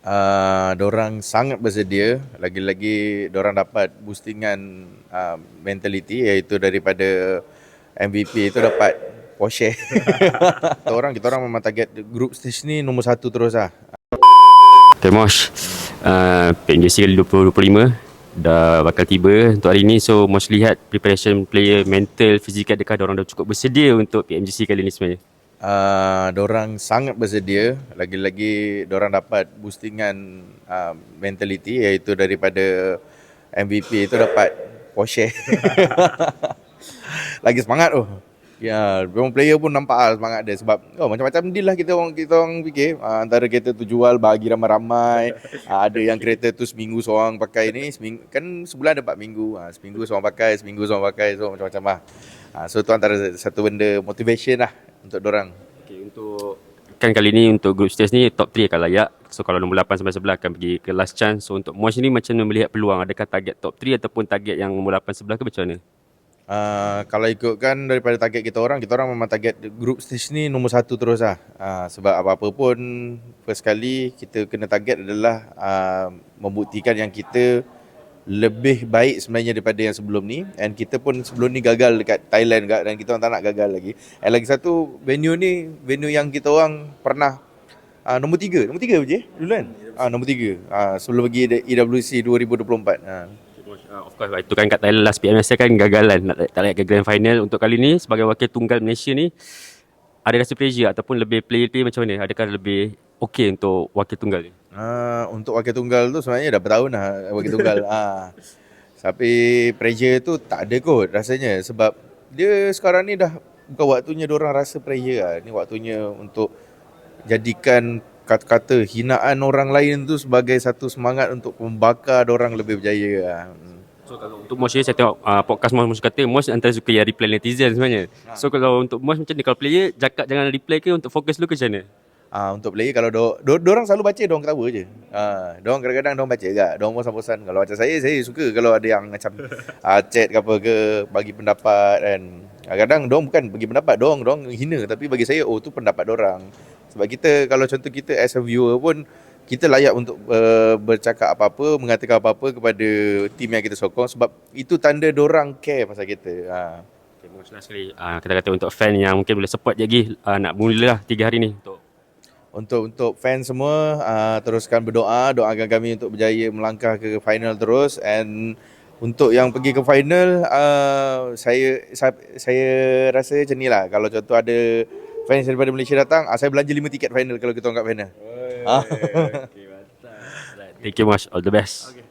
Uh, dorang sangat bersedia lagi-lagi dorang dapat boostingan uh, mentality iaitu daripada MVP itu dapat Porsche. kita orang kita orang memang target group stage ni nombor satu terus lah. Okay, Mosh. Uh, PNJC kali 2025 dah bakal tiba untuk hari ni. So, Mosh lihat preparation player, mental, fizikal adakah orang dah cukup bersedia untuk PMGC kali ni sebenarnya? Uh, dorang sangat bersedia. Lagi-lagi dorang dapat boostingan uh, mentality iaitu daripada MVP itu dapat Porsche lagi semangat tu Ya, memang player pun nampak lah semangat dia sebab oh, macam-macam deal lah kita orang kita orang fikir. Uh, antara kereta tu jual bagi ramai-ramai. Uh, ada yang kereta tu seminggu seorang pakai ni seminggu, kan sebulan 4 minggu. Uh, seminggu seorang pakai seminggu seorang pakai so macam-macam lah. Uh, so tu antara satu benda motivation lah untuk orang. Okay, untuk kan kali ni untuk group stage ni top 3 akan layak. So kalau nombor 8 sampai 11 akan pergi ke last chance. So untuk Mosh ni macam mana melihat peluang? Adakah target top 3 ataupun target yang nombor 8 11 ke macam mana? Uh, kalau ikutkan daripada target kita orang, kita orang memang target group stage ni nombor satu terus lah. Uh, sebab apa-apa pun first kali kita kena target adalah uh, membuktikan yang kita lebih baik sebenarnya daripada yang sebelum ni and kita pun sebelum ni gagal dekat Thailand juga dan kita orang tak nak gagal lagi. And lagi satu venue ni venue yang kita orang pernah uh, nombor tiga, nombor tiga je dulu kan? Ah uh, nombor tiga. Uh, sebelum pergi EWC 2024. Uh. Uh, of course itu kan kat Thailand last PMS kan gagalan nak tak layak ke grand final untuk kali ni sebagai wakil tunggal Malaysia ni ada rasa pressure ataupun lebih player-player macam mana adakah lebih okey untuk wakil tunggal ni Uh, untuk wakil tunggal tu sebenarnya dah bertahun dah wakil tunggal. uh. Tapi pressure tu tak ada kot rasanya sebab dia sekarang ni dah bukan waktunya orang rasa pressure lah. Ni waktunya untuk jadikan kata-kata hinaan orang lain tu sebagai satu semangat untuk membakar orang lebih berjaya lah. So kalau untuk Mosh saya tengok uh, podcast Mosh Mosh kata Mosh antara suka yang reply netizen sebenarnya. Ha. So kalau untuk Mosh macam ni kalau player cakap jangan reply ke untuk fokus dulu ke macam mana? Ah untuk player kalau do, do, do orang selalu baca do orang ketawa je. Ah do orang kadang-kadang do orang baca juga. Do orang bosan-bosan kalau macam saya saya suka kalau ada yang macam ah chat ke apa ke bagi pendapat kan. Kadang-kadang do bukan bagi pendapat do orang do orang hina tapi bagi saya oh tu pendapat orang. Sebab kita kalau contoh kita as a viewer pun kita layak untuk uh, bercakap apa-apa, mengatakan apa-apa kepada tim yang kita sokong sebab itu tanda orang care pasal kita. Ha. Okay, last sekali. Uh, kita kata untuk fan yang mungkin boleh support lagi uh, nak mula lah 3 hari ni untuk untuk untuk fans semua uh, teruskan berdoa doakan kami untuk berjaya melangkah ke final terus. And untuk yang pergi ke final uh, saya, saya saya rasa macam ni lah. Kalau contoh ada fans daripada Malaysia datang uh, saya belanja 5 tiket final kalau kita angkat final. Okay, mantap. Thank you much all the best. Okay.